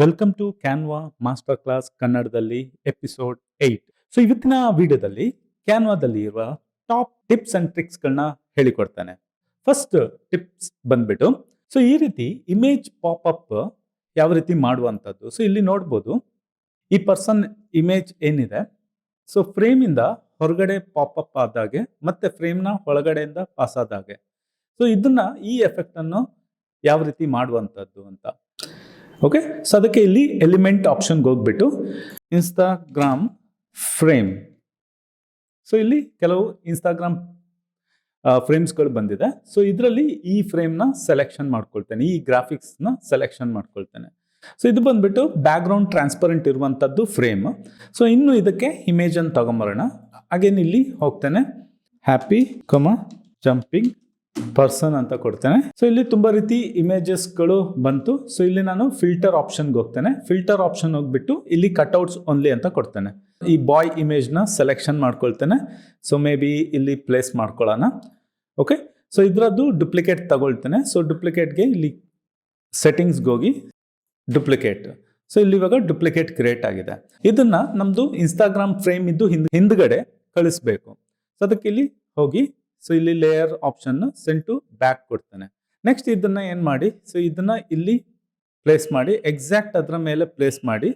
Welcome to Canva master class ಕನ್ನಡದಲ್ಲಿ episode eight so ಇವತ್ತಿನ ವಿಡಿಯೋದಲ್ಲಿ ಕ್ಯಾನ್ವಾದಲ್ಲಿ ಇರುವ ಟಾಪ್ ಟಿಪ್ಸ್ ಅಂಡ್ ಟ್ರಿಕ್ಸ್ಗಳನ್ನ ಹೇಳಿಕೊಡ್ತಾನೆ. ಫಸ್ಟ್ ಟಿಪ್ಸ್ ಬಂದ್ಬಿಟ್ಟು ಸೊ ಈ ರೀತಿ ಇಮೇಜ್ ಪಾಪ್ ಅಪ್ ಯಾವ ರೀತಿ ಮಾಡುವಂಥದ್ದು. ಸೊ ಇಲ್ಲಿ ನೋಡ್ಬೋದು, ಈ ಪರ್ಸನ್ ಇಮೇಜ್ ಏನಿದೆ? ಸೊ ಫ್ರೇಮಿಂದ ಹೊರಗಡೆ ಪಾಪ್ ಅಪ್ ಆದಾಗೆ, ಮತ್ತೆ ಫ್ರೇಮ್ನ ಒಳಗಡೆಯಿಂದ ಪಾಸ್ ಆದಾಗೆ. ಸೊ ಇದನ್ನ ಈ ಎಫೆಕ್ಟ್ ಅನ್ನು ಯಾವ ರೀತಿ ಮಾಡುವಂಥದ್ದು ಅಂತ. ಓಕೆ ಸೊ ಅದಕ್ಕೆ ಇಲ್ಲಿ ಎಲಿಮೆಂಟ್ ಆಪ್ಷನ್ಗೆ ಹೋಗ್ಬಿಟ್ಟು ಇನ್ಸ್ಟಾಗ್ರಾಮ್ ಫ್ರೇಮ್ ಸೊ ಇಲ್ಲಿ ಕೆಲವು ಇನ್ಸ್ಟಾಗ್ರಾಮ್ ಫ್ರೇಮ್ಸ್ಗಳು ಬಂದಿದೆ. ಸೊ ಇದರಲ್ಲಿ ಈ ಫ್ರೇಮ್ನ ಸೆಲೆಕ್ಷನ್ ಮಾಡ್ಕೊಳ್ತೇನೆ. ಈ ಗ್ರಾಫಿಕ್ಸ್ನ ಸೆಲೆಕ್ಷನ್ ಮಾಡ್ಕೊಳ್ತೇನೆ. ಸೊ ಇದು ಬಂದ್ಬಿಟ್ಟು ಬ್ಯಾಕ್ಗ್ರೌಂಡ್ ಟ್ರಾನ್ಸ್ಪರೆಂಟ್ ಇರುವಂಥದ್ದು ಫ್ರೇಮ್ ಸೊ ಇನ್ನು ಇದಕ್ಕೆ ಇಮೇಜ್ ಅನ್ನು ತಗೊಂಬರೋಣ. ಹಾಗೇನು ಇಲ್ಲಿ ಹೋಗ್ತೇನೆ. ಹ್ಯಾಪಿ ಕಮ ಜಂಪಿಂಗ್ ಪರ್ಸನ್ ಅಂತ ಕೊಡ್ತೇನೆ. ಸೊ ಇಲ್ಲಿ ತುಂಬಾ ರೀತಿ ಇಮೇಜಸ್ಗಳು ಬಂತು. ಸೊ ಇಲ್ಲಿ ನಾನು ಫಿಲ್ಟರ್ ಆಪ್ಷನ್ಗೆ ಹೋಗ್ತೇನೆ. ಫಿಲ್ಟರ್ ಆಪ್ಷನ್ ಹೋಗ್ಬಿಟ್ಟು ಇಲ್ಲಿ ಕಟ್ಔಟ್ಸ್ ಓನ್ಲಿ ಅಂತ ಕೊಡ್ತೇನೆ. ಈ ಬಾಯ್ ಇಮೇಜ್ನ ಸೆಲೆಕ್ಷನ್ ಮಾಡ್ಕೊಳ್ತೇನೆ. ಸೊ ಮೇ ಬಿ ಇಲ್ಲಿ ಪ್ಲೇಸ್ ಮಾಡ್ಕೊಳ್ಳೋಣ. ಓಕೆ ಸೊ ಇದರದ್ದು ಡುಪ್ಲಿಕೇಟ್ ತಗೊಳ್ತೇನೆ. ಸೊ ಡುಪ್ಲಿಕೇಟ್ಗೆ ಇಲ್ಲಿ ಸೆಟ್ಟಿಂಗ್ಸ್ಗೆ ಹೋಗಿ ಡುಪ್ಲಿಕೇಟ್ ಸೊ ಇಲ್ಲಿ ಇವಾಗ ಡುಪ್ಲಿಕೇಟ್ ಕ್ರಿಯೇಟ್ ಆಗಿದೆ. ಇದನ್ನ ನಮ್ದು ಇನ್ಸ್ಟಾಗ್ರಾಮ್ ಫ್ರೇಮ್ ಇದ್ದು ಹಿಂದ್ ಹಿಂದ್ಗಡೆ ಕಳಿಸ್ಬೇಕು. ಸೊ ಅದಕ್ಕೆ ಇಲ್ಲಿ ಹೋಗಿ ಸೊ ಇಲ್ಲಿ layer option send to back ಕೊಡ್ತಾನೆ. ನೆಕ್ಸ್ಟ್ ಇದನ್ನ ಏನು ಮಾಡಿ? ಸೊ ಇದನ್ನ ಇಲ್ಲಿ ಪ್ಲೇಸ್ ಮಾಡಿ ಎಕ್ಸಾಕ್ಟ್ ಅದರ ಮೇಲೆ ಪ್ಲೇಸ್ ಮಾಡಿ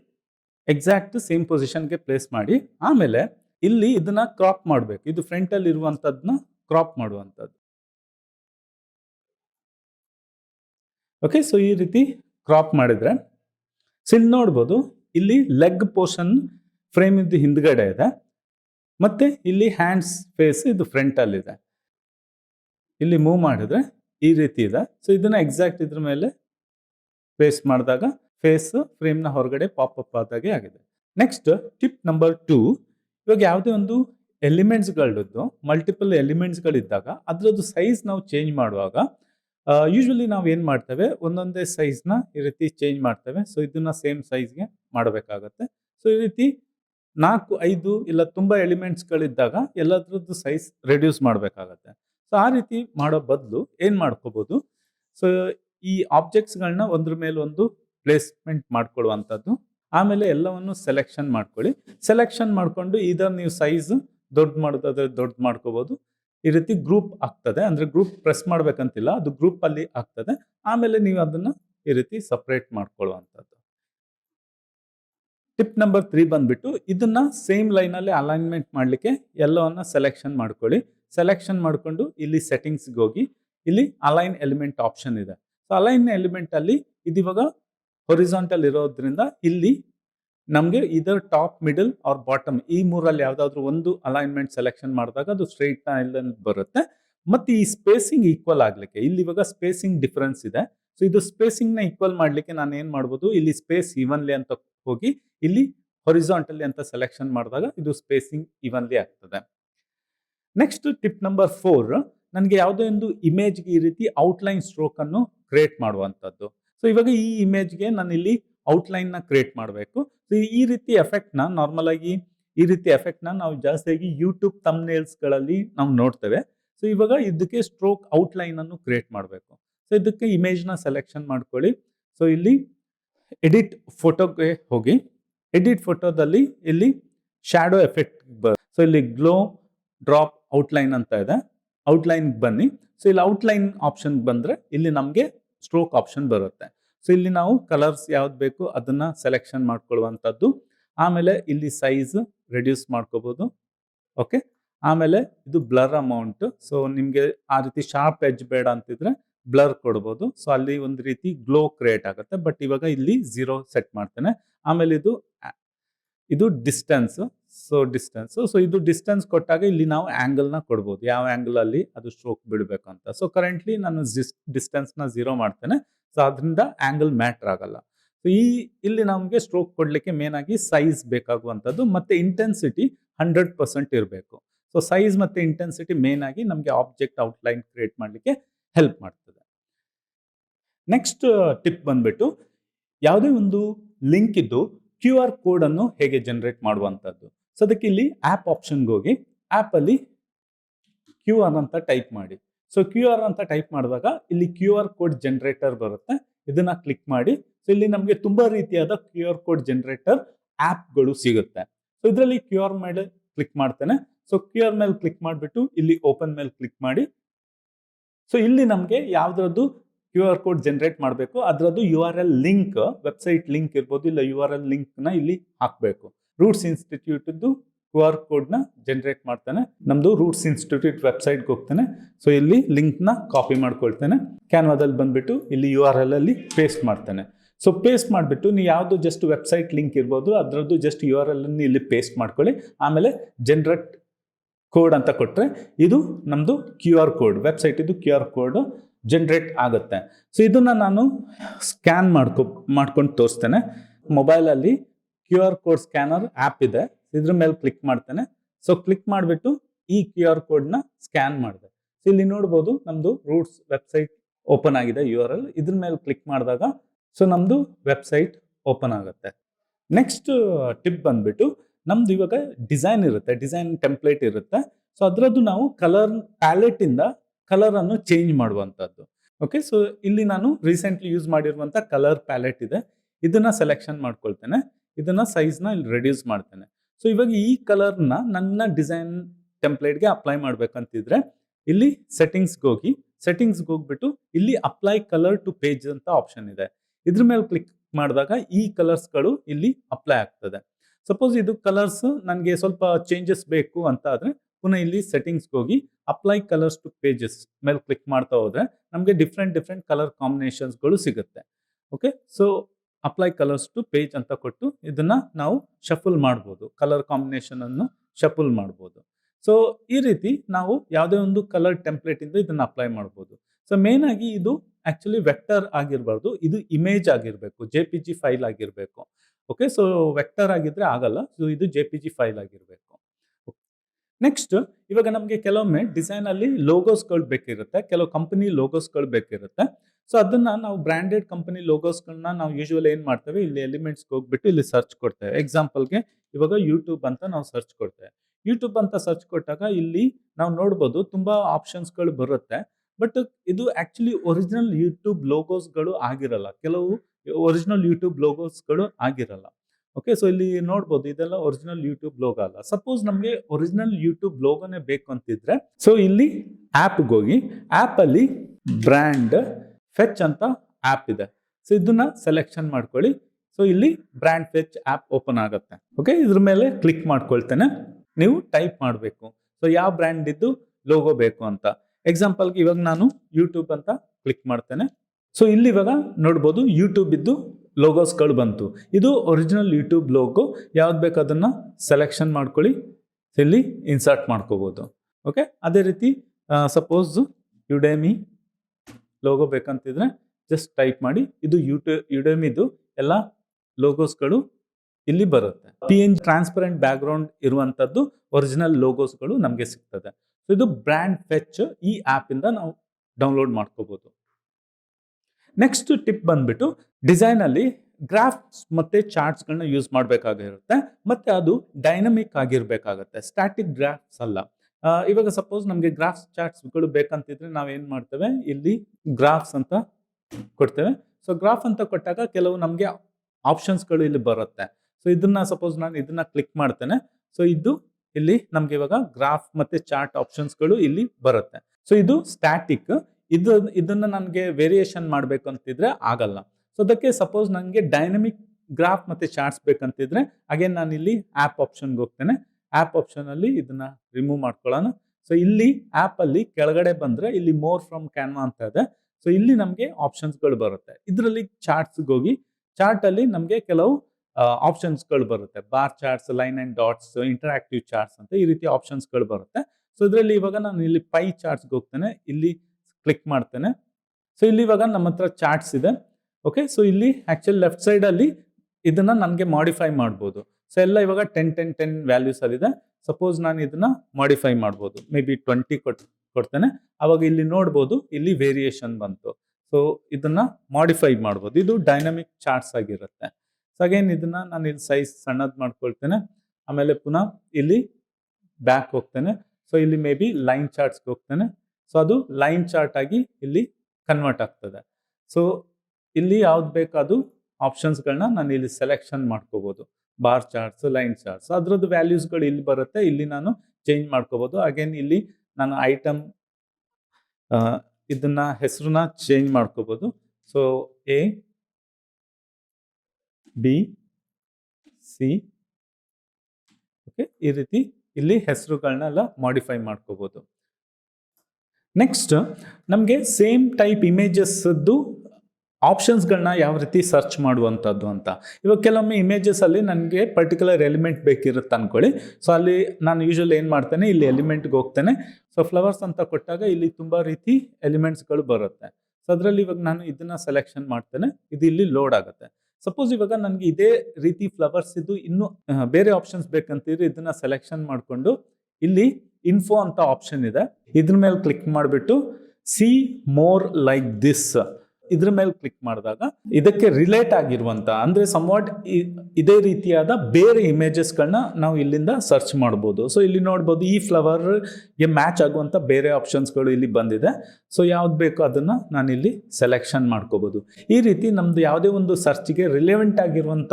ಎಕ್ಸಾಕ್ಟ್ ಸೇಮ್ ಪೊಸಿಷನ್ಗೆ ಪ್ಲೇಸ್ ಮಾಡಿ, ಆಮೇಲೆ ಇಲ್ಲಿ ಇದನ್ನ ಕ್ರಾಪ್ ಮಾಡಬೇಕು. ಇದು ಫ್ರಂಟ್ ಅಲ್ಲಿ ಇರುವಂತದ್ನ ಕ್ರಾಪ್ ಮಾಡುವಂಥದ್ದು ಓಕೆ ಸೊ ಈ ರೀತಿ ಕ್ರಾಪ್ ಮಾಡಿದ್ರೆ ಸೊ ಇಲ್ಲಿ ನೋಡ್ಬೋದು, ಇಲ್ಲಿ ಲೆಗ್ ಪೋರ್ಷನ್ ಫ್ರೇಮ್ ಇದು ಹಿಂದ್ಗಡೆ ಇದೆ, ಮತ್ತೆ ಇಲ್ಲಿ ಹ್ಯಾಂಡ್ಸ್ ಫೇಸ್ ಇದು ಫ್ರಂಟ್ ಅಲ್ಲಿ ಇದೆ ಇಲ್ಲಿ ಮೂವ್ ಮಾಡಿದ್ರೆ ಈ ರೀತಿ ಇದೆ. ಸೊ ಇದನ್ನ ಎಕ್ಸಾಕ್ಟ್ ಇದ್ರ ಮೇಲೆ ಪೇಸ್ಟ್ ಮಾಡಿದಾಗ ಫೇಸ್ ಫ್ರೇಮ್ನ ಹೊರಗಡೆ ಪಾಪ್ ಅಪ್ ಆದಾಗೆ ಆಗಿದೆ. ನೆಕ್ಸ್ಟ್ ಟಿಪ್ ನಂಬರ್ ಟೂ ಇವಾಗ ಯಾವುದೇ ಒಂದು ಎಲಿಮೆಂಟ್ಸ್ಗಳದ್ದು ಮಲ್ಟಿಪಲ್ ಎಲಿಮೆಂಟ್ಸ್ಗಳಿದ್ದಾಗ ಅದರದ್ದು ಸೈಜ್ ನಾವು ಚೇಂಜ್ ಮಾಡುವಾಗ ಯೂಶ್ವಲಿ ನಾವು ಏನು ಮಾಡ್ತೇವೆ, ಒಂದೊಂದೇ ಸೈಜ್ನ ಈ ರೀತಿ ಚೇಂಜ್ ಮಾಡ್ತೇವೆ. ಸೊ ಇದನ್ನ ಸೇಮ್ ಸೈಜ್ಗೆ ಮಾಡಬೇಕಾಗತ್ತೆ. ಸೊ ಈ ರೀತಿ ನಾಲ್ಕು, ಐದು, ಇಲ್ಲ ತುಂಬ ಎಲಿಮೆಂಟ್ಸ್ಗಳಿದ್ದಾಗ ಎಲ್ಲದ್ರದ್ದು ಸೈಜ್ ರೆಡ್ಯೂಸ್ ಮಾಡಬೇಕಾಗತ್ತೆ. ಸೊ ಆ ರೀತಿ ಮಾಡೋ ಬದಲು ಏನು ಮಾಡ್ಕೋಬೋದು? ಸೊ ಈ ಆಬ್ಜೆಕ್ಟ್ಸ್ಗಳನ್ನ ಒಂದ್ರ ಮೇಲೆ ಒಂದು ಪ್ಲೇಸ್ಮೆಂಟ್ ಮಾಡ್ಕೊಳ್ಳುವಂಥದ್ದು. ಆಮೇಲೆ ಎಲ್ಲವನ್ನು ಸೆಲೆಕ್ಷನ್ ಮಾಡ್ಕೊಳ್ಳಿ. ಸೆಲೆಕ್ಷನ್ ಮಾಡಿಕೊಂಡು ಇದರ ನೀವು ಸೈಜ್ ದೊಡ್ಡ ಮಾಡೋದಾದ್ರೆ ದೊಡ್ಡ ಮಾಡ್ಕೋಬೋದು. ಈ ರೀತಿ ಗ್ರೂಪ್ ಆಗ್ತದೆ. ಅಂದರೆ ಗ್ರೂಪ್ ಪ್ರೆಸ್ ಮಾಡ್ಬೇಕಂತಿಲ್ಲ. ಅದು ಗ್ರೂಪ್ ಅಲ್ಲಿ ಆಗ್ತದೆ. ಆಮೇಲೆ ನೀವು ಅದನ್ನ ಈ ರೀತಿ ಸಪ್ರೇಟ್ ಮಾಡ್ಕೊಳ್ಳುವಂಥದ್ದು. ಟಿಪ್ ನಂಬರ್ ತ್ರೀ ಬಂದ್ಬಿಟ್ಟು ಇದನ್ನ ಸೇಮ್ ಲೈನಲ್ಲಿ ಅಲೈನ್ಮೆಂಟ್ ಮಾಡಲಿಕ್ಕೆ ಎಲ್ಲವನ್ನ ಸೆಲೆಕ್ಷನ್ ಮಾಡ್ಕೊಳ್ಳಿ. ಸೆಲೆಕ್ಷನ್ ಮಾಡಿಕೊಂಡು ಇಲ್ಲಿ ಸೆಟ್ಟಿಂಗ್ಸ್ಗೆ ಹೋಗಿ ಇಲ್ಲಿ ಅಲೈನ್ ಎಲಿಮೆಂಟ್ ಆಪ್ಷನ್ ಇದೆ. ಸೊ ಅಲೈನ್ ಎಲಿಮೆಂಟ್ ಅಲ್ಲಿ ಇದಿವಾಗ ಹೊರಿಸಾಂಟಲ್ ಇರೋದ್ರಿಂದ ಇಲ್ಲಿ ನಮಗೆ ಇದರ್ ಟಾಪ್ ಮಿಡಲ್ ಆರ್ ಬಾಟಮ್ ಈ ಮೂರಲ್ಲಿ ಯಾವ್ದಾದ್ರು ಒಂದು ಅಲೈನ್ಮೆಂಟ್ ಸೆಲೆಕ್ಷನ್ ಮಾಡಿದಾಗ ಅದು ಸ್ಟ್ರೈಟ್ ಲೈನ್ ಬರುತ್ತೆ. ಮತ್ತೆ ಈ ಸ್ಪೇಸಿಂಗ್ ಈಕ್ವಲ್ ಆಗಲಿಕ್ಕೆ ಇಲ್ಲಿ ಇವಾಗ ಸ್ಪೇಸಿಂಗ್ ಡಿಫರೆನ್ಸ್ ಇದೆ. ಸೊ ಇದು ಸ್ಪೇಸಿಂಗ್ನ ಈಕ್ವಲ್ ಮಾಡ್ಲಿಕ್ಕೆ ನಾನು ಏನು ಮಾಡ್ಬೋದು? ಇಲ್ಲಿ ಸ್ಪೇಸ್ ಇವನ್ಲಿ ಅಂತ ಹೋಗಿ ಇಲ್ಲಿ ಹೊರಿಸಾಂಟಲಿ ಅಂತ ಸೆಲೆಕ್ಷನ್ ಮಾಡಿದಾಗ ಇದು ಸ್ಪೇಸಿಂಗ್ ಇವನ್ಲಿ ಆಗ್ತದೆ. ನೆಕ್ಸ್ಟ್ ಟಿಪ್ ನಂಬರ್ ಫೋರ್ ನನಗೆ ಯಾವುದೋ ಒಂದು ಇಮೇಜ್ಗೆ ಈ ರೀತಿ ಔಟ್ಲೈನ್ ಸ್ಟ್ರೋಕ್ ಅನ್ನು ಕ್ರಿಯೇಟ್ ಮಾಡುವಂಥದ್ದು. ಸೊ ಇವಾಗ ಈ ಇಮೇಜ್ಗೆ ನಾನು ಇಲ್ಲಿ ಔಟ್ಲೈನ್ನ ಕ್ರಿಯೇಟ್ ಮಾಡಬೇಕು. ಸೊ ಈ ರೀತಿ ಎಫೆಕ್ಟ್ನ ನಾರ್ಮಲ್ ಆಗಿ ಈ ರೀತಿ ಎಫೆಕ್ಟ್ನ ನಾವು ಜಾಸ್ತಿಯಾಗಿ ಯೂಟ್ಯೂಬ್ ತಮ್ನೇಲ್ಸ್ಗಳಲ್ಲಿ ನಾವು ನೋಡ್ತೇವೆ. ಸೊ ಇವಾಗ ಇದಕ್ಕೆ ಸ್ಟ್ರೋಕ್ ಔಟ್ಲೈನನ್ನು ಕ್ರಿಯೇಟ್ ಮಾಡಬೇಕು. ಸೊ ಇದಕ್ಕೆ ಇಮೇಜ್ನ ಸೆಲೆಕ್ಷನ್ ಮಾಡ್ಕೊಳ್ಳಿ. ಸೊ ಇಲ್ಲಿ ಎಡಿಟ್ ಫೋಟೋಗೆ ಹೋಗಿ ಎಡಿಟ್ ಫೋಟೋದಲ್ಲಿ ಇಲ್ಲಿ ಶ್ಯಾಡೋ ಎಫೆಕ್ಟ್ ಸೊ ಇಲ್ಲಿ ಗ್ಲೋ ಡ್ರಾಪ್ ಔಟ್ಲೈನ್ ಅಂತ ಇದೆ. ಔಟ್ಲೈನ್ ಬನ್ನಿ. ಸೊ ಇಲ್ಲಿ ಔಟ್ಲೈನ್ ಆಪ್ಷನ್ ಬಂದ್ರೆ ಇಲ್ಲಿ ನಮಗೆ ಸ್ಟ್ರೋಕ್ ಆಪ್ಷನ್ ಬರುತ್ತೆ. ಸೊ ಇಲ್ಲಿ ನಾವು ಕಲರ್ಸ್ ಯಾವ್ದು ಬೇಕು ಅದನ್ನ ಸೆಲೆಕ್ಷನ್ ಮಾಡ್ಕೊಳ್ಳುವಂಥದ್ದು. ಆಮೇಲೆ ಇಲ್ಲಿ ಸೈಜ್ ರೆಡ್ಯೂಸ್ ಮಾಡ್ಕೋಬಹುದು ಓಕೆ ಆಮೇಲೆ ಇದು ಬ್ಲರ್ ಅಮೌಂಟ್ ಸೊ ನಿಮಗೆ ಆ ರೀತಿ ಶಾರ್ಪ್ ಎಜ್ ಬೇಡ ಅಂತಿದ್ರೆ ಬ್ಲರ್ ಕೊಡ್ಬೋದು. ಸೊ ಅಲ್ಲಿ ಒಂದು ರೀತಿ ಗ್ಲೋ ಕ್ರಿಯೇಟ್ ಆಗುತ್ತೆ. ಬಟ್ ಇವಾಗ ಇಲ್ಲಿ ಝೀರೋ ಸೆಟ್ ಮಾಡ್ತೇನೆ. ಆಮೇಲೆ ಇದು ಇದು ಡಿಸ್ಟೆನ್ಸ್ ಸೊ ಡಿಸ್ಟೆನ್ಸ್ ಸೊ ಇದು ಡಿಸ್ಟೆನ್ಸ್ ಕೊಟ್ಟಾಗ ಇಲ್ಲಿ ನಾವು ಆಂಗಲ್ನ ಕೊಡ್ಬೋದು. ಯಾವ ಆಂಗಲ್ ಅಲ್ಲಿ? ಅದು ಸ್ಟ್ರೋಕ್ ಬಿಡಬೇಕು ಅಂತ ಸೊ ಕರೆಂಟ್ಲಿ ನಾನು ಡಿಸ್ಟೆನ್ಸ್ನ ಝೀರೋ ಮಾಡ್ತೇನೆ. ಸೊ ಅದರಿಂದ ಆಂಗಲ್ ಮ್ಯಾಟ್ರ್ ಆಗಲ್ಲ. ಸೊ ಈ, ಇಲ್ಲಿ ನಮಗೆ ಸ್ಟ್ರೋಕ್ ಕೊಡಲಿಕ್ಕೆ ಮೇನ್ ಆಗಿ ಸೈಜ್ ಬೇಕಾಗುವಂಥದ್ದು ಮತ್ತೆ ಇಂಟೆನ್ಸಿಟಿ ಹಂಡ್ರೆಡ್ ಪರ್ಸೆಂಟ್ ಇರಬೇಕು. ಸೊ ಸೈಜ್ ಮತ್ತೆ ಇಂಟೆನ್ಸಿಟಿ ಮೇನ್ ಆಗಿ ನಮಗೆ ಆಬ್ಜೆಕ್ಟ್ ಔಟ್ಲೈನ್ ಕ್ರಿಯೇಟ್ ಮಾಡಲಿಕ್ಕೆ ಹೆಲ್ಪ್ ಮಾಡ್ತದೆ. ನೆಕ್ಸ್ಟ್ ಟಿಪ್ ಬಂದ್ಬಿಟ್ಟು ಯಾವುದೇ ಒಂದು ಲಿಂಕ್ ಇದ್ದು ಕ್ಯೂ ಆರ್ ಕೋಡ್ ಅನ್ನು ಹೇಗೆ ಜನರೇಟ್ ಮಾಡುವಂಥದ್ದು? ಸೊ ಅದಕ್ಕೆ ಇಲ್ಲಿ ಆ್ಯಪ್ ಆಪ್ಷನ್ಗೆ ಹೋಗಿ ಆ್ಯಪಲ್ಲಿ ಕ್ಯೂ ಆರ್ ಅಂತ ಟೈಪ್ ಮಾಡಿ. ಸೊ ಕ್ಯೂ ಆರ್ ಅಂತ ಟೈಪ್ ಮಾಡಿದಾಗ ಇಲ್ಲಿ ಕ್ಯೂ ಆರ್ ಕೋಡ್ ಜನರೇಟರ್ ಬರುತ್ತೆ. ಇದನ್ನ ಕ್ಲಿಕ್ ಮಾಡಿ. ಸೊ ಇಲ್ಲಿ ನಮಗೆ ತುಂಬಾ ರೀತಿಯಾದ ಕ್ಯೂ ಆರ್ ಕೋಡ್ ಜನರೇಟರ್ ಆ್ಯಪ್ಗಳು ಸಿಗುತ್ತೆ. ಸೊ ಇದರಲ್ಲಿ ಕ್ಯೂ ಆರ್ ಮೇಲೆ ಕ್ಲಿಕ್ ಮಾಡ್ತೇನೆ. ಸೊ ಕ್ಯೂ ಆರ್ ಮೇಲೆ ಕ್ಲಿಕ್ ಮಾಡಿಬಿಟ್ಟು ಇಲ್ಲಿ ಓಪನ್ ಮೇಲೆ ಕ್ಲಿಕ್ ಮಾಡಿ. ಸೊ ಇಲ್ಲಿ ನಮಗೆ ಯಾವ್ದ್ರದ್ದು ಕ್ಯೂ ಆರ್ ಕೋಡ್ ಜನರೇಟ್ ಮಾಡಬೇಕು. ಅದರದ್ದು U R L link website link ಇರ್ಬೋದು, ಇಲ್ಲ ಯು ಆರ್ ಎಲ್ ಲಿಂಕ್ನ ಇಲ್ಲಿ ಹಾಕಬೇಕು. ರೂಟ್ಸ್ ಇನ್ಸ್ಟಿಟ್ಯೂಟ್ದು ಕ್ಯೂ ಆರ್ ಕೋಡ್ನ ಜನರೇಟ್ ಮಾಡ್ತಾನೆ. ನಮ್ಮದು ರೂಟ್ಸ್ ಇನ್ಸ್ಟಿಟ್ಯೂಟ್ ವೆಬ್ಸೈಟ್ಗೆ ಹೋಗ್ತಾನೆ. ಸೊ ಇಲ್ಲಿ ಲಿಂಕ್ನ ಕಾಪಿ ಮಾಡ್ಕೊಳ್ತೇನೆ. ಕ್ಯಾನ್ವಾದಲ್ಲಿ ಬಂದುಬಿಟ್ಟು ಇಲ್ಲಿ ಯು ಆರ್ ಎಲ್ ಅಲ್ಲಿ ಪೇಸ್ಟ್ ಮಾಡ್ತಾನೆ. ಸೊ ಪೇಸ್ಟ್ ಮಾಡಿಬಿಟ್ಟು ನೀವು ಯಾವುದು ಜಸ್ಟ್ ವೆಬ್ಸೈಟ್ ಲಿಂಕ್ ಇರ್ಬೋದು, ಅದರದ್ದು ಜಸ್ಟ್ ಯು ಆರ್ ಎಲ್ ಅನ್ನು ಇಲ್ಲಿ ಪೇಸ್ಟ್ ಮಾಡ್ಕೊಳ್ಳಿ. ಆಮೇಲೆ ಜನರೇಟ್ ಕೋಡ್ ಅಂತ ಕೊಟ್ಟರೆ ಇದು ನಮ್ಮದು ಕ್ಯೂ ಆರ್ ಕೋಡ್ ವೆಬ್ಸೈಟ್ ಇದು ಕ್ಯೂ ಆರ್ ಕೋಡ್ ಜನರೇಟ್ ಆಗುತ್ತೆ. ಸೊ ಇದನ್ನ ನಾನು ಸ್ಕ್ಯಾನ್ ಮಾಡ್ಕೊ, ಮಾಡ್ಕೊಂಡು ತೋರಿಸ್ತೇನೆ. ಮೊಬೈಲಲ್ಲಿ Q R code scanner app ಇದೆ. ಇದ್ರ ಮೇಲೆ ಕ್ಲಿಕ್ ಮಾಡ್ತೇನೆ. ಸೊ ಕ್ಲಿಕ್ ಮಾಡಿಬಿಟ್ಟು ಈ ಕ್ಯೂ ಆರ್ ಕೋಡ್ನ ಸ್ಕ್ಯಾನ್ ಮಾಡಿದೆ. ಸೊ ಇಲ್ಲಿ ನೋಡ್ಬೋದು ನಮ್ಮದು ರೂಟ್ಸ್ ವೆಬ್ಸೈಟ್ ಓಪನ್ ಆಗಿದೆ ಯು ಆರ್ ಎಲ್ ಇದ್ರ ಮೇಲೆ ಕ್ಲಿಕ್ ಮಾಡಿದಾಗ ಸೊ ನಮ್ಮದು ವೆಬ್ಸೈಟ್ ಓಪನ್ ಆಗುತ್ತೆ. ನೆಕ್ಸ್ಟ್ ಟಿಪ್ ಬಂದ್ಬಿಟ್ಟು, ನಮ್ದು ಇವಾಗ ಡಿಸೈನ್ ಇರುತ್ತೆ ಡಿಸೈನ್ ಟೆಂಪ್ಲೇಟ್ ಇರುತ್ತೆ. ಸೊ ಅದರದ್ದು ನಾವು ಕಲರ್ ಪ್ಯಾಲೆಟಿಂದ ಕಲರ್ ಅನ್ನು ಚೇಂಜ್ ಮಾಡುವಂಥದ್ದು. ಓಕೆ ಸೊ ಇಲ್ಲಿ ನಾನು ರೀಸೆಂಟ್ಲಿ ಯೂಸ್ ಮಾಡಿರುವಂಥ ಕಲರ್ ಪ್ಯಾಲೆಟ್ ಇದೆ. ಇದನ್ನ ಸೆಲೆಕ್ಷನ್ ಮಾಡ್ಕೊಳ್ತೇನೆ. ಇದನ್ನ ಸೈಜ್ನ ಇಲ್ಲಿ ರೆಡ್ಯೂಸ್ ಮಾಡ್ತೇನೆ. ಸೊ ಇವಾಗ ಈ ಕಲರ್ನ ನನ್ನ ಡಿಸೈನ್ ಟೆಂಪ್ಲೇಟ್ಗೆ ಅಪ್ಲೈ ಮಾಡ್ಬೇಕಂತಿದ್ರೆ ಇಲ್ಲಿ ಸೆಟ್ಟಿಂಗ್ಸ್ಗೆ ಹೋಗಿ ಸೆಟ್ಟಿಂಗ್ಸ್ಗೆ ಹೋಗ್ಬಿಟ್ಟು ಇಲ್ಲಿ ಅಪ್ಲೈ ಕಲರ್ ಟು ಪೇಜ್ ಅಂತ ಆಪ್ಷನ್ ಇದೆ. ಇದ್ರ ಮೇಲೆ ಕ್ಲಿಕ್ ಮಾಡಿದಾಗ ಈ ಕಲರ್ಸ್ಗಳು ಇಲ್ಲಿ ಅಪ್ಲೈ ಆಗ್ತದೆ. ಸಪೋಸ್ ಇದು ಕಲರ್ಸ್ ನನಗೆ ಸ್ವಲ್ಪ ಚೇಂಜಸ್ ಬೇಕು ಅಂತ ಆದ್ರೆ ಪುನಃ ಇಲ್ಲಿ ಸೆಟ್ಟಿಂಗ್ಸ್ಗೆ ಹೋಗಿ ಅಪ್ಲೈ ಕಲರ್ಸ್ ಟು ಪೇಜಸ್ ಮೇಲೆ ಕ್ಲಿಕ್ ಮಾಡ್ತಾ ಹೋದ್ರೆ ನಮಗೆ ಡಿಫ್ರೆಂಟ್ ಡಿಫ್ರೆಂಟ್ ಕಲರ್ ಕಾಂಬಿನೇಷನ್ಸ್ಗಳು ಸಿಗುತ್ತೆ. Okay so apply colours to page ಅಂತ ಕೊಟ್ಟು ಇದನ್ನ ನಾವು ಶಫಲ್ ಮಾಡ್ಬೋದು. ಕಲರ್ ಕಾಂಬಿನೇಷನ್ ಅನ್ನು ಶಫಲ್ ಮಾಡ್ಬೋದು. ಸೊ ಈ ರೀತಿ ನಾವು ಯಾವುದೇ ಒಂದು ಕಲರ್ ಟೆಂಪ್ಲೇಟ್ ಇಂದ ಇದನ್ನ ಅಪ್ಲೈ ಮಾಡ್ಬೋದು. ಸೊ ಮೇನ್ ಆಗಿ ಇದು ಆಕ್ಚುಲಿ ವೆಕ್ಟರ್ ಆಗಿರಬಾರ್ದು. ಇದು ಇಮೇಜ್ ಆಗಿರಬೇಕು. ಜೆ ಪಿ ಜಿ ಫೈಲ್ ಆಗಿರಬೇಕು. ಓಕೆ ಸೊ ವೆಕ್ಟರ್ ಆಗಿದ್ರೆ ಆಗಲ್ಲ. ಸೊ ಇದು ಜೆ ಪಿ ಜಿ ಫೈಲ್ ಆಗಿರಬೇಕು. ನೆಕ್ಸ್ಟ್ ಇವಾಗ ನಮಗೆ ಕೆಲವೊಮ್ಮೆ ಡಿಸೈನ್ ಅಲ್ಲಿ ಲೋಗೋಸ್ಗಳು ಬೇಕಿರುತ್ತೆ, ಕೆಲವು ಕಂಪನಿ ಲೋಗೋಸ್ಗಳು ಬೇಕಿರುತ್ತೆ. ಸೊ ಅದನ್ನ ನಾವು ಬ್ರಾಂಡೆಡ್ ಕಂಪನಿ ಲೋಗೋಸ್ಗಳನ್ನ ನಾವು ಯೂಶುವಲ್ ಏನ್ ಮಾಡ್ತೇವೆ, ಇಲ್ಲಿ ಎಲಿಮೆಂಟ್ಸ್ಗೆ ಹೋಗ್ಬಿಟ್ಟು ಇಲ್ಲಿ ಸರ್ಚ್ ಕೊಡ್ತೇವೆ. ಎಕ್ಸಾಂಪಲ್ಗೆ ಇವಾಗ ಯೂಟ್ಯೂಬ್ ಅಂತ ನಾವು ಸರ್ಚ್ ಕೊಡ್ತೇವೆ. ಯೂಟ್ಯೂಬ್ ಅಂತ ಸರ್ಚ್ ಕೊಟ್ಟಾಗ ಇಲ್ಲಿ ನಾವು ನೋಡ್ಬೋದು ತುಂಬಾ ಆಪ್ಷನ್ಸ್ಗಳು ಬರುತ್ತೆ. ಬಟ್ ಇದು ಆಕ್ಚುಲಿ ಒರಿಜಿನಲ್ ಯೂಟ್ಯೂಬ್ ಲೋಗೋಸ್ಗಳು ಆಗಿರಲ್ಲ. ಕೆಲವು ಒರಿಜಿನಲ್ ಯೂಟ್ಯೂಬ್ ಲೋಗೋಸ್ಗಳು ಆಗಿರಲ್ಲ. ಓಕೆ ಸೊ ಇಲ್ಲಿ ನೋಡ್ಬೋದು ಇದೆಲ್ಲ ಒರಿಜಿನಲ್ ಯೂಟ್ಯೂಬ್ ಲೋಗ ಅಲ್ಲ. ಸಪೋಸ್ ನಮಗೆ ಒರಿಜಿನಲ್ ಯೂಟ್ಯೂಬ್ ಲೋಗೋನೇ ಬೇಕು ಅಂತಿದ್ರೆ ಸೊ ಇಲ್ಲಿ ಆ್ಯಪ್ಗೆ ಹೋಗಿ ಆ್ಯಪಲ್ಲಿ ಬ್ರ್ಯಾಂಡ್ ಫೆಚ್ ಅಂತ ಆ್ಯಪ್ ಇದೆ. ಸೊ ಇದನ್ನ ಸೆಲೆಕ್ಷನ್ ಮಾಡ್ಕೊಳ್ಳಿ. ಸೊ ಇಲ್ಲಿ ಬ್ರ್ಯಾಂಡ್ ಫೆಚ್ ಆ್ಯಪ್ ಓಪನ್ ಆಗುತ್ತೆ. ಓಕೆ ಇದ್ರ ಮೇಲೆ ಕ್ಲಿಕ್ ಮಾಡ್ಕೊಳ್ತೇನೆ. ನೀವು ಟೈಪ್ ಮಾಡಬೇಕು. ಸೊ ಯಾವ ಬ್ರ್ಯಾಂಡ್ ಇದ್ದು ಲೋಗೋ ಬೇಕು ಅಂತ. ಎಕ್ಸಾಂಪಲ್ಗೆ ಇವಾಗ ನಾನು ಯೂಟ್ಯೂಬ್ ಅಂತ ಕ್ಲಿಕ್ ಮಾಡ್ತೇನೆ. ಸೊ ಇಲ್ಲಿ ಇವಾಗ ನೋಡ್ಬೋದು ಯೂಟ್ಯೂಬ್ ಇದ್ದು ಲೋಗೋಸ್ಗಳು ಬಂತು. ಇದು ಒರಿಜಿನಲ್ ಯೂಟ್ಯೂಬ್ ಲೋಗೋ ಯಾವ್ದು ಬೇಕು ಅದನ್ನು ಸೆಲೆಕ್ಷನ್ ಮಾಡ್ಕೊಳ್ಳಿ. ಇಲ್ಲಿ ಇನ್ಸರ್ಟ್ ಮಾಡ್ಕೋಬೋದು. ಓಕೆ ಅದೇ ರೀತಿ ಸಪೋಸ್ ಯುಡೇಮಿ ಲೋಗೋ ಬೇಕಂತಿದ್ರೆ ಜಸ್ಟ್ ಟೈಪ್ ಮಾಡಿ. ಇದು ಯೂಟ್ಯೂ ಯುಡೇಮಿದು ಎಲ್ಲ ಲೋಗೋಸ್ಗಳು ಇಲ್ಲಿ ಬರುತ್ತೆ. ಪಿ ಎನ್ ಟ್ರಾನ್ಸ್ಪರೆಂಟ್ ಬ್ಯಾಕ್ಗ್ರೌಂಡ್ ಇರುವಂಥದ್ದು ಒರಿಜಿನಲ್ ಲೋಗೋಸ್ಗಳು ನಮಗೆ ಸಿಗ್ತದೆ. ಸೊ ಇದು ಬ್ರ್ಯಾಂಡ್ ಫೆಚ್ ಈ ಆ್ಯಪಿಂದ ನಾವು ಡೌನ್ಲೋಡ್ ಮಾಡ್ಕೋಬೋದು. ನೆಕ್ಸ್ಟ್ ಟಿಪ್ ಬಂದ್ಬಿಟ್ಟು ಡಿಸೈನ್ ಅಲ್ಲಿ ಗ್ರಾಫ್ಸ್ ಮತ್ತೆ ಚಾರ್ಟ್ಸ್ಗಳನ್ನ ಯೂಸ್ ಮಾಡಬೇಕಾಗಿರುತ್ತೆ. ಮತ್ತೆ ಅದು ಡೈನಮಿಕ್ ಆಗಿರ್ಬೇಕಾಗತ್ತೆ. ಸ್ಟ್ಯಾಟಿಕ್ ಗ್ರಾಫ್ಸ್ ಅಲ್ಲ. ಇವಾಗ ಸಪೋಸ್ ನಮಗೆ ಗ್ರಾಫ್ಸ್ ಚಾರ್ಟ್ಸ್ಗಳು ಬೇಕಂತಿದ್ರೆ ನಾವು ಏನು ಮಾಡ್ತೇವೆ? ಇಲ್ಲಿ ಗ್ರಾಫ್ಸ್ ಅಂತ ಕೊಡ್ತೇವೆ. ಸೊ ಗ್ರಾಫ್ ಅಂತ ಕೊಟ್ಟಾಗ ಕೆಲವು ನಮಗೆ ಆಪ್ಷನ್ಸ್ಗಳು ಇಲ್ಲಿ ಬರುತ್ತೆ. ಸೊ ಇದನ್ನ ಸಪೋಸ್ ನಾನು ಇದನ್ನ ಕ್ಲಿಕ್ ಮಾಡ್ತೇನೆ. ಸೊ ಇದು ಇಲ್ಲಿ ನಮ್ಗೆ ಇವಾಗ ಗ್ರಾಫ್ ಮತ್ತೆ ಚಾರ್ಟ್ ಆಪ್ಷನ್ಸ್ಗಳು ಇಲ್ಲಿ ಬರುತ್ತೆ. ಸೊ ಇದು ಸ್ಟ್ಯಾಟಿಕ್ ಇದು, ಇದನ್ನ ನನಗೆ ವೇರಿಯೇಷನ್ ಮಾಡಬೇಕು ಅಂತಿದ್ರೆ ಆಗಲ್ಲ. ಸೊ ಅದಕ್ಕೆ ಸಪೋಸ್ ನನಗೆ ಡೈನಮಿಕ್ ಗ್ರಾಫ್ ಮತ್ತೆ ಚಾರ್ಟ್ಸ್ ಬೇಕಂತಿದ್ರೆ ಅಗೇನ್ ನಾನು ಇಲ್ಲಿ ಆ್ಯಪ್ ಆಪ್ಷನ್ಗೆ ಹೋಗ್ತೇನೆ. ಆ್ಯಪ್ ಆಪ್ಷನಲ್ಲಿ ಇದನ್ನ ರಿಮೂವ್ ಮಾಡ್ಕೊಳ್ಳೋಣ. ಸೊ ಇಲ್ಲಿ ಆ್ಯಪಲ್ಲಿ ಕೆಳಗಡೆ ಬಂದರೆ ಇಲ್ಲಿ ಮೋರ್ ಫ್ರಮ್ ಕ್ಯಾನ್ವಾ ಅಂತ ಇದೆ. ಸೊ ಇಲ್ಲಿ ನಮಗೆ ಆಪ್ಷನ್ಸ್ಗಳು ಬರುತ್ತೆ. ಇದರಲ್ಲಿ ಚಾರ್ಟ್ಸ್ಗೆ ಹೋಗಿ ಚಾರ್ಟಲ್ಲಿ ನಮಗೆ ಕೆಲವು ಆಪ್ಷನ್ಸ್ಗಳು ಬರುತ್ತೆ. Bar charts line and dots interactive charts ಅಂತ ಈ ರೀತಿ ಆಪ್ಷನ್ಸ್ಗಳು ಬರುತ್ತೆ. ಸೊ ಇದರಲ್ಲಿ ಇವಾಗ ನಾನು ಇಲ್ಲಿ ಪೈ ಚಾರ್ಟ್ಸ್ಗೆ ಹೋಗ್ತೇನೆ. ಇಲ್ಲಿ ಕ್ಲಿಕ್ ಮಾಡ್ತೇನೆ. ಸೊ ಇಲ್ಲಿ ಇವಾಗ ನಮ್ಮ ಹತ್ರ ಚಾರ್ಟ್ಸ್ ಇದೆ. ಓಕೆ ಸೊ ಇಲ್ಲಿ ಆ್ಯಕ್ಚುಲಿ ಲೆಫ್ಟ್ ಸೈಡ್ ಅಲ್ಲಿ ಇದನ್ನ ನನಗೆ ಮಾಡಿಫೈ ಮಾಡ್ಬೋದು. ಸೊ ಎಲ್ಲ ಇವಾಗ ಟೆನ್ ಟೆನ್ ಟೆನ್ ವ್ಯಾಲ್ಯೂಸ್ ಅಲ್ಲಿ ಇದೆ. ಸಪೋಸ್ ನಾನು ಇದನ್ನ ಮಾಡಿಫೈ ಮಾಡ್ಬೋದು. ಮೇ ಬಿ ಟ್ವೆಂಟಿ ಕೊಟ್, ಕೊಡ್ತೇನೆ. ಅವಾಗ ಇಲ್ಲಿ ನೋಡ್ಬೋದು, ಇಲ್ಲಿ ವೇರಿಯೇಷನ್ ಬಂತು. ಸೊ ಇದನ್ನ ಮಾಡಿಫೈ ಮಾಡ್ಬೋದು. ಇದು ಡೈನಮಿಕ್ ಚಾರ್ಟ್ಸ್ ಆಗಿರುತ್ತೆ. ಸೊ ಅಗೇನ್ ಇದನ್ನ ನಾನು ಇಲ್ಲಿ ಸೈಜ್ ಸಣ್ಣದ್ ಮಾಡ್ಕೊಳ್ತೇನೆ. ಆಮೇಲೆ ಪುನಃ ಇಲ್ಲಿ ಬ್ಯಾಕ್ ಹೋಗ್ತೇನೆ. ಸೊ ಇಲ್ಲಿ ಮೇ ಬಿ ಲೈನ್ ಚಾರ್ಟ್ಸ್ಗೆ ಹೋಗ್ತೇನೆ. ಸೊ ಅದು ಲೈನ್ ಚಾರ್ಟ್ ಆಗಿ ಇಲ್ಲಿ ಕನ್ವರ್ಟ್ ಆಗ್ತದೆ. ಸೊ ಇಲ್ಲಿ ಯಾವ್ದು ಬೇಕಾದ್ರೂ ಆಪ್ಷನ್ಸ್ಗಳನ್ನ ನಾನು ಇಲ್ಲಿ ಸೆಲೆಕ್ಷನ್ ಮಾಡ್ಕೋಬೋದು. ಬಾರ್ ಚಾರ್ಟ್ಸ್ ಲೈನ್ ಚಾರ್ಟ್ಸ್ ಅದ್ರದ್ದು ವ್ಯಾಲ್ಯೂಸ್ಗಳು ಇಲ್ಲಿ ಬರುತ್ತೆ. ಇಲ್ಲಿ ನಾನು ಚೇಂಜ್ ಮಾಡ್ಕೋಬೋದು. ಅಗೇನ್ ಇಲ್ಲಿ ನಾನು ಐಟಮ್ ಇದನ್ನ ಹೆಸರನ್ನ ಚೇಂಜ್ ಮಾಡ್ಕೋಬೋದು. So A B C okay ಈ ರೀತಿ ಇಲ್ಲಿ ಹೆಸರುಗಳನ್ನೆಲ್ಲ ಮಾಡಿಫೈ ಮಾಡ್ಕೋಬೋದು. ನೆಕ್ಸ್ಟ್ ನಮಗೆ ಸೇಮ್ ಟೈಪ್ ಇಮೇಜಸ್ದು ಆಪ್ಷನ್ಸ್ಗಳನ್ನ ಯಾವ ರೀತಿ ಸರ್ಚ್ ಮಾಡುವಂಥದ್ದು ಅಂತ. ಇವಾಗ ಕೆಲವೊಮ್ಮೆ ಇಮೇಜಸಲ್ಲಿ ನನಗೆ ಪರ್ಟಿಕ್ಯುಲರ್ ಎಲಿಮೆಂಟ್ ಬೇಕಿರುತ್ತೆ ಅಂದ್ಕೊಳ್ಳಿ ಸೊ ಅಲ್ಲಿ ನಾನು ಯೂಶಲ್ ಏನು ಮಾಡ್ತೇನೆ, ಇಲ್ಲಿ ಎಲಿಮೆಂಟ್ಗೆ ಹೋಗ್ತೇನೆ. ಸೊ ಫ್ಲವರ್ಸ್ ಅಂತ ಕೊಟ್ಟಾಗ ಇಲ್ಲಿ ತುಂಬ ರೀತಿ ಎಲಿಮೆಂಟ್ಸ್ಗಳು ಬರುತ್ತೆ. ಸೊ ಅದರಲ್ಲಿ ಇವಾಗ ನಾನು ಇದನ್ನು ಸೆಲೆಕ್ಷನ್ ಮಾಡ್ತೇನೆ. ಇದು ಇಲ್ಲಿ ಲೋಡ್ ಆಗುತ್ತೆ. ಸಪೋಸ್ ಇವಾಗ ನನಗೆ ಇದೇ ರೀತಿ ಫ್ಲವರ್ಸ್ ಇದು ಇನ್ನೂ ಬೇರೆ ಆಪ್ಷನ್ಸ್ ಬೇಕಂತಿದ್ರೆ ಇದನ್ನು ಸೆಲೆಕ್ಷನ್ ಮಾಡಿಕೊಂಡು ಇಲ್ಲಿ ಇನ್ಫೋ ಅಂತ ಆಪ್ಷನ್ ಇದೆ. ಇದ್ರ ಮೇಲೆ ಕ್ಲಿಕ್ ಮಾಡಿಬಿಟ್ಟು ಸಿ ಮೋರ್ ಲೈಕ್ ದಿಸ್ ಇದ್ರ ಮೇಲೆ ಕ್ಲಿಕ್ ಮಾಡಿದಾಗ ಇದಕ್ಕೆ ರಿಲೇಟ್ ಆಗಿರುವಂತ, ಅಂದ್ರೆ ಸಮ್ವಾಟ್ ಇದೇ ರೀತಿಯಾದ ಬೇರೆ ಇಮೇಜಸ್ಗಳನ್ನ ನಾವು ಇಲ್ಲಿಂದ ಸರ್ಚ್ ಮಾಡ್ಬೋದು. ಸೊ ಇಲ್ಲಿ ನೋಡ್ಬೋದು ಈ ಫ್ಲವರ್ಗೆ ಮ್ಯಾಚ್ ಆಗುವಂತ ಬೇರೆ ಆಪ್ಷನ್ಸ್ಗಳು ಇಲ್ಲಿ ಬಂದಿದೆ. ಸೊ ಯಾವ್ದು ಬೇಕೋ ಅದನ್ನ ನಾನು ಇಲ್ಲಿ ಸೆಲೆಕ್ಷನ್ ಮಾಡ್ಕೋಬಹುದು ಈ ರೀತಿ ನಮ್ದು ಯಾವುದೇ ಒಂದು ಸರ್ಚ್ಗೆ ರಿಲೆವೆಂಟ್ ಆಗಿರುವಂತ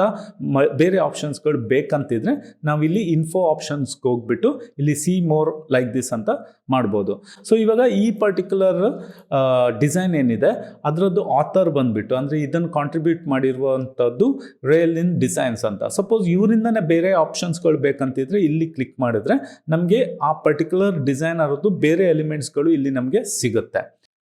ಮ- ಬೇರೆ ಆಪ್ಷನ್ಸ್ಗಳು ಬೇಕಂತಿದ್ರೆ ನಾವು ಇಲ್ಲಿ ಇನ್ಫೋ ಆಪ್ಷನ್ಸ್ಗೆ ಹೋಗ್ಬಿಟ್ಟು ಇಲ್ಲಿ ಸಿ ಮೋರ್ ಲೈಕ್ ದಿಸ್ ಅಂತ ಮಾಡ್ಬೋದು. ಸೊ ಇವಾಗ ಈ ಪರ್ಟಿಕ್ಯುಲರ್ ಡಿಸೈನ್ ಏನಿದೆ, ಅದರದ್ದು ಆಥರ್ ಬಂದ್ಬಿಟ್ಟು, ಅಂದರೆ ಇದನ್ನು ಕಾಂಟ್ರಿಬ್ಯೂಟ್ ಮಾಡಿರುವಂಥದ್ದು ರೇಲ್ ಇನ್ ಡಿಸೈನ್ಸ್ ಅಂತ. ಸಪೋಸ್ ಇವರಿಂದನೇ ಬೇರೆ ಆಪ್ಷನ್ಸ್ಗಳು ಬೇಕಂತಿದ್ರೆ ಇಲ್ಲಿ ಕ್ಲಿಕ್ ಮಾಡಿದ್ರೆ ನಮಗೆ ಆ ಪರ್ಟಿಕ್ಯುಲರ್ ಡಿಸೈನ್ ಅರೋದು ಬೇರೆ ಎಲಿಮೆಂಟ್ಸ್ಗಳು ಇಲ್ಲಿ ನಮಗೆ ಸಿಗುತ್ತೆ.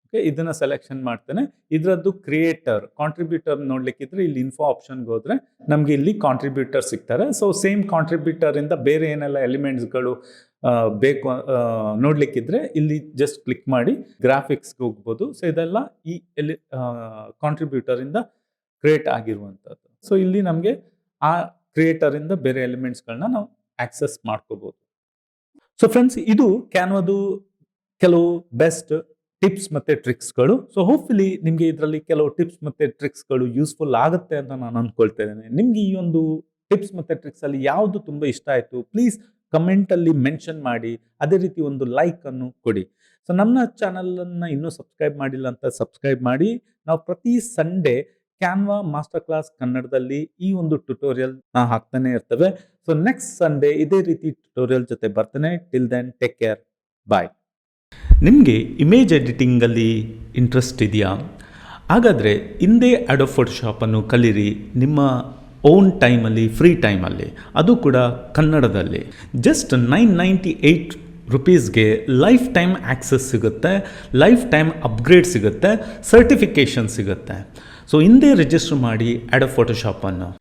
ಓಕೆ ಇದನ್ನು ಸೆಲೆಕ್ಷನ್ ಮಾಡ್ತೇನೆ. ಇದರದ್ದು ಕ್ರಿಯೇಟರ್ ಕಾಂಟ್ರಿಬ್ಯೂಟರ್ ನೋಡ್ಲಿಕ್ಕಿದ್ರೆ ಇಲ್ಲಿ ಇನ್ಫೋ ಆಪ್ಷನ್ಗೆ ಹೋದ್ರೆ ನಮಗೆ ಇಲ್ಲಿ ಕಾಂಟ್ರಿಬ್ಯೂಟರ್ ಸಿಗ್ತಾರೆ. ಸೊ ಸೇಮ್ ಕಾಂಟ್ರಿಬ್ಯೂಟರ್ ಇಂದ ಬೇರೆ ಏನೆಲ್ಲ ಎಲಿಮೆಂಟ್ಸ್ಗಳು ಬೇಕು ನೋಡ್ಲಿಕ್ಕಿದ್ರೆ ಇಲ್ಲಿ ಜಸ್ಟ್ ಕ್ಲಿಕ್ ಮಾಡಿ ಗ್ರಾಫಿಕ್ಸ್ಗೆ ಹೋಗ್ಬೋದು. ಸೊ ಇದೆಲ್ಲ ಈ ಎಲ್ಲಿ ಕಾಂಟ್ರಿಬ್ಯೂಟರ್ ಇಂದ ಕ್ರಿಯೇಟ್ ಆಗಿರುವಂಥದ್ದು. ಸೊ ಇಲ್ಲಿ ನಮಗೆ ಆ ಕ್ರಿಯೇಟರ್ ಇಂದ ಬೇರೆ ಎಲಿಮೆಂಟ್ಸ್ಗಳನ್ನ ನಾವು ಆಕ್ಸೆಸ್ ಮಾಡ್ಕೋಬಹುದು ಸೊ ಫ್ರೆಂಡ್ಸ್ ಇದು ಕ್ಯಾನ್ವಾದು ಕೆಲವು ಬೆಸ್ಟ್ ಟಿಪ್ಸ್ ಮತ್ತೆ ಟ್ರಿಕ್ಸ್ಗಳು ಸೊ ಹೋಪ್ಫುಲಿ ನಿಮಗೆ ಇದರಲ್ಲಿ ಕೆಲವು ಟಿಪ್ಸ್ ಮತ್ತೆ ಟ್ರಿಕ್ಸ್ಗಳು ಯೂಸ್ಫುಲ್ ಆಗುತ್ತೆ ಅಂತ ನಾನು ಅಂದ್ಕೊಳ್ತಾ ಇದ್ದೇನೆ. ನಿಮ್ಗೆ ಈ ಒಂದು ಟಿಪ್ಸ್ ಮತ್ತೆ ಟ್ರಿಕ್ಸ್ ಅಲ್ಲಿ ಯಾವುದು ತುಂಬಾ ಇಷ್ಟ ಆಯ್ತು ಪ್ಲೀಸ್ ಕಮೆಂಟ್ ಅಲ್ಲಿ ಮೆನ್ಷನ್ ಮಾಡಿ, ಅದೇ ರೀತಿ ಒಂದು ಲೈಕ್ ಅನ್ನು ಕೊಡಿ. ಸೊ ನಮ್ಮ ಚಾನಲನ್ನು ಇನ್ನೂ ಸಬ್ಸ್ಕ್ರೈಬ್ ಮಾಡಿಲ್ಲ ಅಂತ ಸಬ್ಸ್ಕ್ರೈಬ್ ಮಾಡಿ. ನಾವು ಪ್ರತಿ ಸಂಡೇ ಕ್ಯಾನ್ವಾ ಮಾಸ್ಟರ್ ಕ್ಲಾಸ್ ಕನ್ನಡದಲ್ಲಿ ಈ ಒಂದು ಟ್ಯುಟೋರಿಯಲ್ ಹಾಕ್ತಾನೆ ಇರ್ತವೆ. ಸೊ ನೆಕ್ಸ್ಟ್ ಸಂಡೇ ಇದೇ ರೀತಿ ಟ್ಯುಟೋರಿಯಲ್ ಜೊತೆ ಬರ್ತೇನೆ. Till then take care bye ನಿಮಗೆ ಇಮೇಜ್ ಎಡಿಟಿಂಗಲ್ಲಿ ಇಂಟ್ರೆಸ್ಟ್ ಇದೆಯಾ? ಹಾಗಾದರೆ ಹಿಂದೆ ಅಡೋ ಫೋಟೋಶಾಪನ್ನು ಕಲೀರಿ. ನಿಮ್ಮ ಓನ್ ಟೈಮಲ್ಲಿ ಫ್ರೀ ಟೈಮಲ್ಲಿ ಅದು ಕೂಡ ಕನ್ನಡದಲ್ಲಿ. ಜಸ್ಟ್ ನೈನ್ ನೈಂಟಿ ಏಯ್ಟ್ ರುಪೀಸ್ಗೆ ಲೈಫ್ ಟೈಮ್ ಆ್ಯಕ್ಸಸ್ ಸಿಗುತ್ತೆ ಲೈಫ್ ಟೈಮ್ ಅಪ್ಗ್ರೇಡ್ ಸಿಗುತ್ತೆ ಸರ್ಟಿಫಿಕೇಷನ್ ಸಿಗುತ್ತೆ. ಸೊ ಹಿಂದೆ ರಿಜಿಸ್ಟರ್ ಮಾಡಿ ಆ್ಯಡ್ ಫೋಟೋಶಾಪನ್ನು